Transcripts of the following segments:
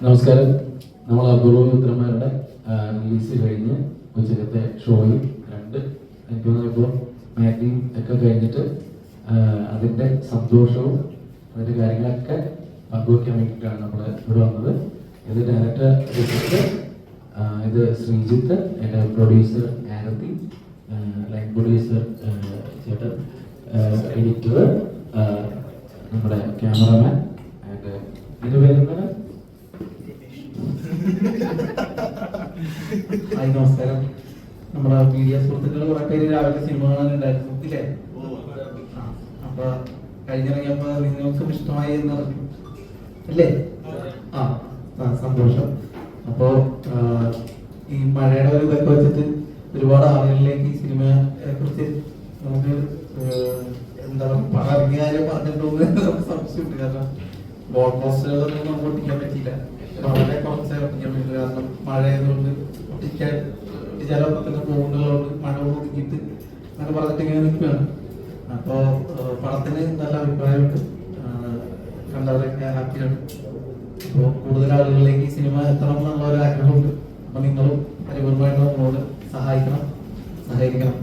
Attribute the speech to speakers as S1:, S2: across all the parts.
S1: നമസ്കാരം. നമ്മൾ അപൂർവമിത്രന്മാരുടെ റിലീസ് കഴിഞ്ഞ് ഉച്ചക്കത്തെ ഷോയും രണ്ട് എനിക്ക് തോന്നുന്നു ഇപ്പോൾ ഒക്കെ കഴിഞ്ഞിട്ട് അതിന്റെ സന്തോഷവും അതിന്റെ കാര്യങ്ങളൊക്കെ പങ്കുവയ്ക്കാൻ വേണ്ടിയിട്ടാണ് നമ്മൾ ഇവിടെ വന്നത്. ഇത് ഡയറക്ടർ രജിത്ത് ഇത് ശ്രീജിത്ത് എന്റെ പ്രൊഡ്യൂസർ ആരതി ലൈൻ പ്രൊഡ്യൂസർ ചേട്ടൻ എഡിറ്റർ നമ്മുടെ ക്യാമറമാൻ ആൻഡ് ഇത് പേരെന്താണ്
S2: ഹായ് നമസ്കാരം. നമ്മുടെ മീഡിയ സുഹൃത്തുക്കൾ കുറെ പേര് രാവിലെ സിനിമ കാണാനുണ്ടായിരുന്നു ഇല്ലേ? അപ്പൊ കഴിഞ്ഞിറങ്ങിയപ്പോ നിങ്ങൾക്കും ഇഷ്ടമായി എന്ന് അറിഞ്ഞു അല്ലേ ആ സന്തോഷം. അപ്പോ ഈ മഴയുടെ ഒരു ഇതൊക്കെ വെച്ചിട്ട് ഒരുപാട് ആളുകളിലേക്ക് ഈ സിനിമയെ കുറിച്ച് നമുക്ക് എന്താ പറയുക പറഞ്ഞിട്ടുണ്ടോ എന്ന് നമുക്ക് സംശയമുണ്ട്. കാരണം ബോൾ പോസ്റ്ററുകളൊന്നും നമുക്ക് ഒട്ടിക്കാൻ പറ്റിയില്ല. വളരെ കുറച്ചേ പറ്റില്ല കാരണം മഴയതുകൊണ്ട് ഒട്ടിക്കാൻ ഒട്ടിച്ചാലൊക്കെ തന്നെ പോകുന്നതുകൊണ്ട് മഴ ഒതുങ്ങിയിട്ട് അങ്ങനെ പറഞ്ഞിട്ട് ഇങ്ങനെ നിൽക്കുകയാണ്. അപ്പോ പടത്തിന് നല്ല അഭിപ്രായമുണ്ട്. കണ്ടവരൊക്കെ ഹാപ്പിയാണ്. അപ്പോൾ കൂടുതൽ ആളുകളിലേക്ക് സിനിമ എത്തണം എന്നുള്ള ഒരു ആഗ്രഹമുണ്ട്. അപ്പൊ നിങ്ങളും പരിപൂർണമായിട്ട് നമ്മളോട് സഹായിക്കണം. സഹകരിക്കണം.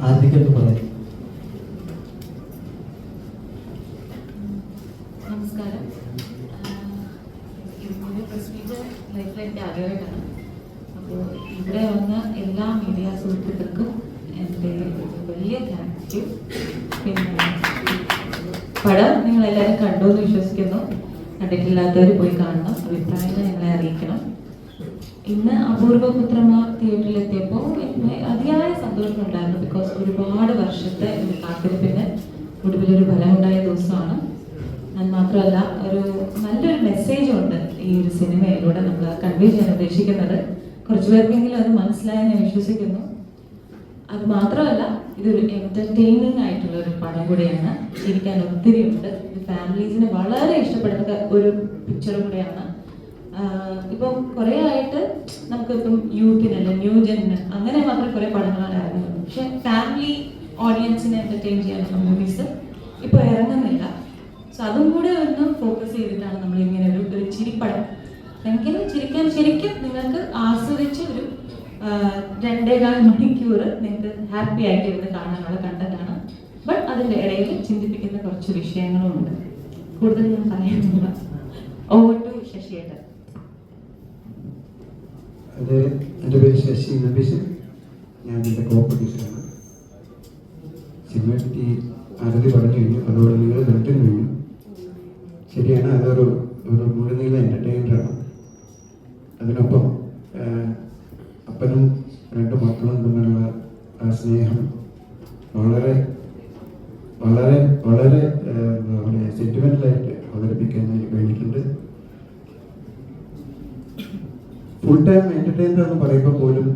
S2: ആദ്യം പറയും.
S3: നമസ്കാരം. ഇതിന്റെ പ്രൊസീജിയർ ലൈഫിൽ എന്റെ ആദ്യമായിട്ടാണ് അപ്പോൾ ഇവിടെ വന്ന എല്ലാ മീഡിയ സുഹൃത്തുക്കൾക്കും എന്റെ വലിയ താങ്ക് യു പിന്നെ പടം നിങ്ങൾ എല്ലാവരും കണ്ടു എന്ന് വിശ്വസിക്കുന്നു. കണ്ടിട്ടില്ലാത്തവർ പോയി കാണണം. അഭിപ്രായങ്ങൾ നിങ്ങളെ അറിയിക്കണം. ഇന്ന് അപൂർവ എത്തിയപ്പോൾ എനിക്ക് അതിയായ സന്തോഷമുണ്ടായിരുന്നു ബിക്കോസ് ഒരുപാട് വർഷത്തെ കാത്തിരിപ്പിന് ഒടുവിലൊരു ഫലമുണ്ടായ ദിവസമാണ്. ഞാൻ മാത്രമല്ല ഒരു നല്ലൊരു മെസ്സേജും ഉണ്ട് ഈ ഒരു സിനിമയിലൂടെ നമ്മൾ കൺവേ ചെയ്യാൻ ഉദ്ദേശിക്കുന്നത്. കുറച്ചു പേർക്കെങ്കിലും അത് മനസ്സിലായി ഞാൻ വിശ്വസിക്കുന്നു. അത് മാത്രമല്ല ഇതൊരു എന്റർടൈനിങ് ആയിട്ടുള്ള ഒരു പടം കൂടിയാണ്. ചിരിക്കാൻ ഒത്തിരി ഉണ്ട്. ഇത് ഫാമിലീസിന് വളരെ ഇഷ്ടപ്പെടുന്ന ഒരു പിക്ചർ കൂടിയാണ്. ഇപ്പം കുറേ ആയിട്ട് നമുക്കിപ്പം യൂത്തിനല്ല ന്യൂ ജെന്നിന് അങ്ങനെ മാത്രം കുറേ പടങ്ങളാണ് ഇറങ്ങുന്നത് പക്ഷെ ഫാമിലി ഓഡിയൻസിനെ എന്റർടൈൻ ചെയ്യാനുള്ള മൂവീസ് അതും കൂടെ ഒന്ന് ഫോക്കസ് ചെയ്തിട്ടാണ് നമ്മൾ ഇങ്ങനെ ഒരു ഒരു ചിരിപ്പടം. എങ്കിലും ചിരിക്കാൻ ശരിക്കും നിങ്ങൾക്ക് ആസ്വദിച്ച് ഒരു രണ്ടേ രണ്ടേകാൽ മണിക്കൂർ നിങ്ങൾക്ക് ഹാപ്പി ആയിട്ട് ഇരുന്ന് കാണാനുള്ള കണ്ടതാണ് ബട്ട് അതിന്റെ ഇടയിൽ ചിന്തിപ്പിക്കുന്ന കുറച്ച് വിഷയങ്ങളും ഉണ്ട്. കൂടുതൽ ഞാൻ പറയുന്നില്ല ഓവർ ടു ശശിയേട്ടൻ.
S4: അതെ എന്റെ പേര് ശശി ഞാൻ എന്റെ കോ പ്രൊഡ്യൂസറാണ് സിനിമയെ പറ്റി ആരതി പറഞ്ഞു കഴിഞ്ഞു. അതോടെ നിങ്ങൾ കണ്ടും കഴിഞ്ഞു ശരിയാണ് അതൊരു ഒരു മുഴുനീള എന്റർടൈനറാണ് അതിനൊപ്പം അപ്പനും രണ്ട് മക്കളും തമ്മിലുള്ള ആ സ്നേഹം വളരെ വളരെ വളരെ പറയുക സെന്റിമെന്റലായിട്ട് അവതരിപ്പിക്കാൻ കഴിഞ്ഞിട്ടുണ്ട് ഫുൾ ടൈം എന്റർടൈനർ എന്ന് പറയുമ്പോൾ പോലും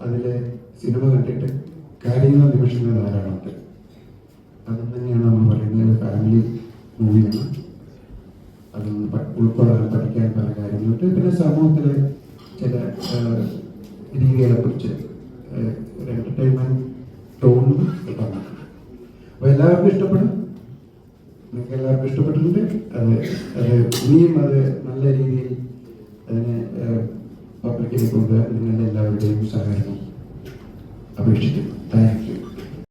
S4: അതിലെ സിനിമ കണ്ടിട്ട് കാര്യങ്ങൾ നിമിഷങ്ങൾ ധാരാളമുണ്ട്. അത് തന്നെയാണ് നമ്മൾ പറയുന്നത് ഫാമിലി മൂവിയാണ് പിന്നെ സമൂഹത്തിലെ ചില രീതികളെ കുറിച്ച് ഒരു എന്റർടൈൻമെന്റ് ടോണും കിട്ടാൻ അപ്പോൾ എല്ലാവർക്കും ഇഷ്ടപ്പെടും? നിങ്ങൾക്ക് എല്ലാവർക്കും ഇഷ്ടപ്പെട്ടിട്ടുണ്ട്? അത് അത് ഇനിയും അത് നല്ല രീതിയിൽ അതിനെ പബ്ലിക്കിനെ കൊണ്ടുവരാൻ നിങ്ങളുടെ എല്ലാവരുടെയും സഹകരണം അപേക്ഷിക്കുന്നു.